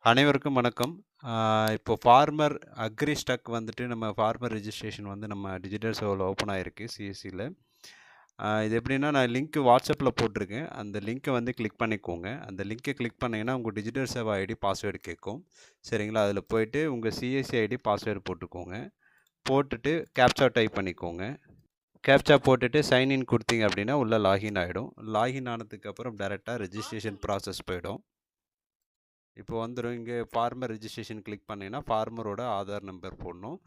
அனைவருக்கும் வணக்கம். இப்போ ஃபார்மர் அக்ரி ஸ்டக் வந்துட்டு நம்ம ஃபார்மர் ரிஜிஸ்ட்ரேஷன் வந்து நம்ம டிஜிட்டல் சேவால ஓப்பன் ஆகிருக்கு சிஎஸ்சியில் இது எப்படின்னா, நான் லிங்க்கு வாட்ஸ்அப்பில் போட்டிருக்கேன். அந்த லிங்க்கை வந்து கிளிக் பண்ணிக்கோங்க. அந்த லிங்க்கை கிளிக் பண்ணீங்கன்னா, உங்கள் டிஜிட்டல் சேவை ஐடி, பாஸ்வேர்டு கேட்கும். சரிங்களா? அதில் போயிட்டு உங்கள் சிஎஸ்சி ஐடி, பாஸ்வேர்டு போட்டுக்கோங்க. போட்டுட்டு கேப்சா டைப் பண்ணிக்கோங்க. கேப்ச்சா போட்டுட்டு சைன் இன் அப்படின்னா, உள்ளே லாகின் ஆகிடும் லாகின் ஆனதுக்கப்புறம் டேரெக்டாக ரிஜிஸ்ட்ரேஷன் ப்ராசஸ் போயிடும். இப்போ வந்துடும் இங்கே ஃபார்மர் ரிஜிஸ்ட்ரேஷன் கிளிக் பண்ணிங்கன்னா ஃபார்மரோட ஆதார் நம்பர் போடணும்.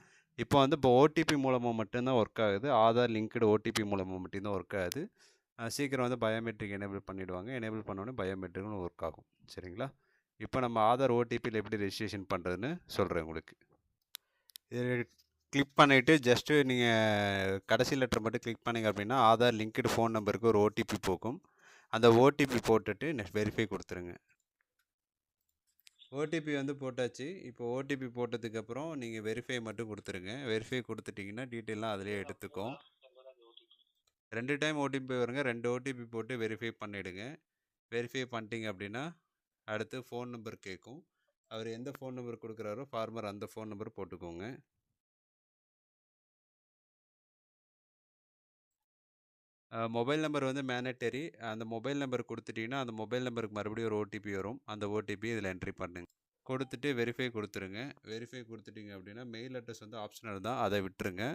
இப்போ வந்து இப்போ ஓடிபி மூலமாக மட்டும்தான் ஒர்க் ஆகுது. ஆதார் லிங்க்டு ஓடிபி மூலமாக மட்டும்தான் ஒர்க் ஆகுது. சீக்கிரம் வந்து பயோமெட்ரிக் எனேபிள் பண்ணிவிடுவாங்க எனேபிள் பண்ணோன்னே பயோமெட்ரிக்கும் ஒர்க் ஆகும். சரிங்களா? இப்போ நம்ம ஆதார் ஓடிபியில் எப்படி ரெஜிஸ்ட்ரேஷன் பண்ணுறதுன்னு சொல்கிறேன் உங்களுக்கு. இது கிளிக் பண்ணிவிட்டு ஜஸ்ட்டு நீங்கள் கடைசி லெட்டர் மட்டும் கிளிக் பண்ணீங்க அப்படின்னா, ஆதார் லிங்க்டு ஃபோன் நம்பருக்கு ஒரு ஓடிபி போகும். அந்த ஓடிபி போட்டுட்டு நெக்ஸ்ட் வெரிஃபை கொடுத்துருங்க ஓடிபி வந்து போட்டாச்சு. இப்போ ஓடிபி போட்டதுக்கப்புறம் நீங்கள் வெரிஃபை மட்டும் கொடுத்துருங்க வெரிஃபை கொடுத்துட்டிங்கன்னா டீட்டெயிலாம் அதிலே எடுத்துக்கும். ரெண்டு டைம் ஓடிபி வருங்க. ரெண்டு ஓடிபி போட்டு வெரிஃபை பண்ணிவிடுங்க வெரிஃபை பண்ணிட்டீங்க அப்படின்னா, அடுத்து ஃபோன் நம்பர் கேட்கும். அவர் எந்த ஃபோன் நம்பர் கொடுக்குறாரோ ஃபார்மர் அந்த ஃபோன் நம்பர் போட்டுக்கோங்க. மொபைல் நம்பர் வந்து மேனட்டரி அந்த மொபைல் நம்பர் கொடுத்துட்டிங்கன்னா அந்த மொபைல் நம்பருக்கு மறுபடியும் ஒரு ஓடிபி வரும். அந்த ஓடிபி இதில் என்ட்ரி பண்ணுங்க. கொடுத்துட்டு வெரிஃபை கொடுத்துருங்க வெரிஃபை கொடுத்துட்டிங்க அப்படின்னா, மெயில் அட்ரஸ் வந்து ஆப்ஷனல் தான். அதை விட்டுருங்க.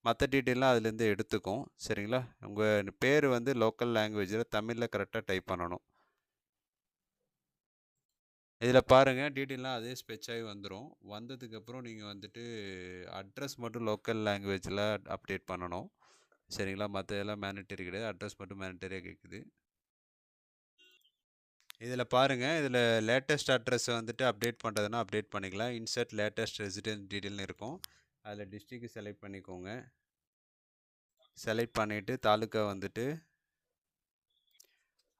மற்ற டீட்டெயிலாம் அதுலேருந்து எடுத்துக்கும். சரிங்களா? உங்கள் பேர் வந்து லோக்கல் லாங்குவேஜில் தமிழில் கரெக்டாக டைப் பண்ணணும். இதில் பாருங்கள் டீட்டெயில்லாம் அதே ஸ்பெச்சாகி வந்துடும் வந்ததுக்கப்புறம் நீங்கள் வந்துட்டு அட்ரஸ் மட்டும் லோக்கல் லாங்குவேஜில் அப்டேட் பண்ணணும். சரிங்களா? மற்றதெல்லாம் மேனட்டரி கிடையாது. அட்ரஸ் மட்டும் மேனட்டரியாக கேட்குது. இதில் பாருங்கள் இதில் லேட்டஸ்ட் அட்ரஸை வந்துட்டு அப்டேட் பண்ணுறதுனா அப்டேட் பண்ணிக்கலாம். இன்சர்ட் லேட்டஸ்ட் ரெசிடென்ஸ் டீட்டெயில்னு இருக்கும். அதில் டிஸ்ட்ரிக்கு செலக்ட் பண்ணிக்கோங்க. செலக்ட் பண்ணிவிட்டு தாலுக்கா வந்துட்டு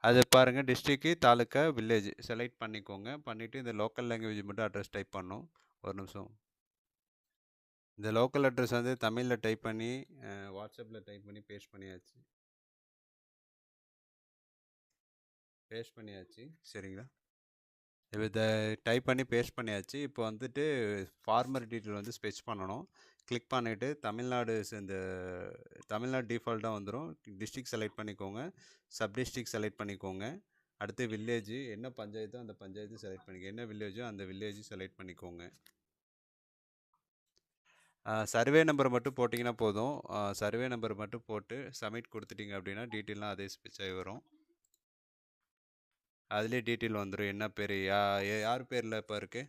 அது பாருங்கள் டிஸ்ட்ரிக்கு தாலுக்கா, வில்லேஜ் செலக்ட் பண்ணிக்கோங்க. பண்ணிவிட்டு இந்த லோக்கல் லாங்குவேஜ் மட்டும் அட்ரஸ் டைப் பண்ணும் ஒரு நிமிஷம். இந்த லோக்கல் அட்ரஸ் வந்து தமிழில் டைப் பண்ணி வாட்ஸ்அப்பில் டைப் பண்ணி பேஸ்ட் பண்ணியாச்சு. பேஸ்ட் பண்ணியாச்சு. சரிங்களா? இப்போ இதை டைப் பண்ணி பேஸ்ட் பண்ணியாச்சு. இப்போ வந்துட்டு ஃபார்மர் டீட்டெயில் வந்து ஸ்பெச் பண்ணணும். கிளிக் பண்ணிட்டு தமிழ்நாடு இந்த தமிழ்நாடு டிஃபால்ட்டாக வந்துடும் டிஸ்ட்ரிக் செலக்ட் பண்ணிக்கோங்க. சப் டிஸ்ட்ரிக் செலக்ட் பண்ணிக்கோங்க. அடுத்து வில்லேஜ் என்ன பஞ்சாயத்தோ அந்த பஞ்சாயத்து செலக்ட் பண்ணிக்கோங்க என்ன வில்லேஜோ அந்த வில்லேஜ் செலக்ட் பண்ணிக்கோங்க. சர்வே நம்பர் மட்டும் போட்டிங்கன்னா போதும். சர்வே நம்பர் மட்டும் போட்டு சப்மிட் கொடுத்துட்டிங்க அப்படின்னா, டீட்டெயிலாம் அதே ஸ்பெச்சாகி வரும். அதுலேயே டீட்டெயில் வந்துடும் என்ன பேர் யா யார் பேரில் இப்போ இருக்குது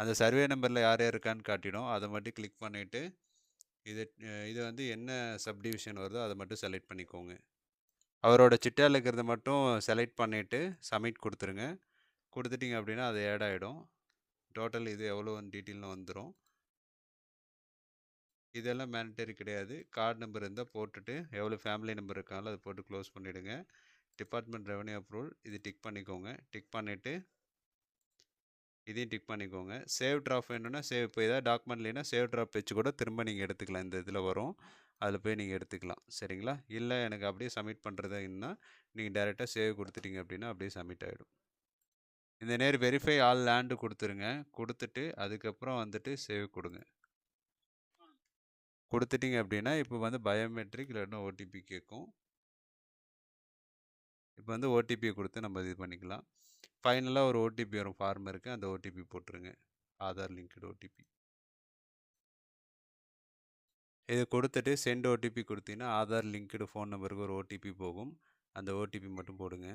அந்த சர்வே நம்பரில் யார் யார் இருக்கான்னு காட்டிடும். அதை மட்டும் கிளிக் பண்ணிவிட்டு இது இது வந்து என்ன சப் டிவிஷன் வருதோ அதை மட்டும் செலக்ட் பண்ணிக்கோங்க. அவரோட சிட்டாவில் இருக்கிறத மட்டும் செலக்ட் பண்ணிவிட்டு சப்மிட் கொடுத்துருங்க கொடுத்துட்டிங்க அப்படின்னா, அது ஆட் ஆகிடும் டோட்டல் இது எவ்வளோன்னு டீட்டெயில்னு வந்துடும் இதெல்லாம் மேண்டட்டரி கிடையாது. கார்டு நம்பர் இருந்தால் போட்டுட்டு, எவ்வளோ ஃபேமிலி நம்பர் இருக்காங்களோ அதை போட்டு க்ளோஸ் பண்ணிவிடுங்க டிபார்ட்மெண்ட் ரெவன்யூ அப்ரூவல் இது டிக் பண்ணிக்கோங்க. டிக் பண்ணிவிட்டு இதையும் டிக் பண்ணிக்கோங்க. சேவ் ட்ராப் வேணும்னா சேவ் இப்போ ஏதாவது டாக்குமெண்ட் இல்லைன்னா சேவ் ட்ராப் வச்சு கூட திரும்ப நீங்கள் எடுத்துக்கலாம். இந்த இதில் வரும். அதில் போய் நீங்கள் எடுத்துக்கலாம். சரிங்களா? இல்லை எனக்கு அப்படியே சப்மிட் பண்ணுறதுன்னா நீங்கள் டேரெக்டாக சேவ் கொடுத்துட்டீங்க அப்படின்னா, அப்படியே சப்மிட் ஆயிடும். இந்த நேர் வெரிஃபை ஆல் லேண்டு கொடுத்துருங்க கொடுத்துட்டு அதுக்கப்புறம் வந்துட்டு சேவ் கொடுங்க கொடுத்துட்டிங்க அப்படின்னா, இப்போ வந்து பயோமெட்ரிக் இல்லைன்னா ஓடிபி கேட்கும். இப்போ வந்து ஓடிபியை கொடுத்து நம்ம இது பண்ணிக்கலாம். ஃபைனலாக ஒரு ஓடிபி வரும் ஃபார்மருக்கு. அந்த ஓடிபி போட்டுருங்க. Aadhaar linked OTP. இதை கொடுத்துட்டு சென்ட் ஓடிபி கொடுத்தீங்கன்னா ஆதார் லிங்க்டு ஃபோன் நம்பருக்கு ஒரு ஓடிபி போகும். அந்த ஓடிபி மட்டும் போடுங்க.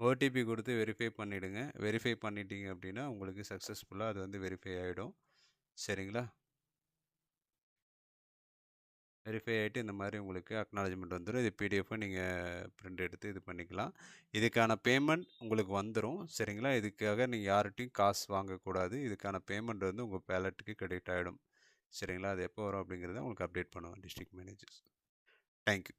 ஓடிபி கொடுத்து வெரிஃபை பண்ணிவிடுங்க வெரிஃபை பண்ணிட்டீங்க அப்படின்னா, உங்களுக்கு சக்ஸஸ்ஃபுல்லாக அது வந்து வெரிஃபை ஆகிடும் சரிங்களா? வெரிஃபை ஆகிட்டு இந்த மாதிரி உங்களுக்கு அக்னாலஜ்மெண்ட் வந்துடும் இது பிடிஎஃப் நீங்கள் பிரிண்ட் எடுத்து இது பண்ணிக்கலாம். இதுக்கான பேமெண்ட் உங்களுக்கு வந்துடும் சரிங்களா? இதுக்காக நீங்கள் யார்கிட்டையும் காசு வாங்கக்கூடாது. இதுக்கான பேமெண்ட் வந்து உங்கள் பேலட்டுக்கு கிரெடிட் ஆகிடும் சரிங்களா? அது எப்போ வரும் அப்படிங்கிறத உங்களுக்கு அப்டேட் பண்ணுவோம் டிஸ்ட்ரிக்ட் மேனேஜர்ஸ். Thank you.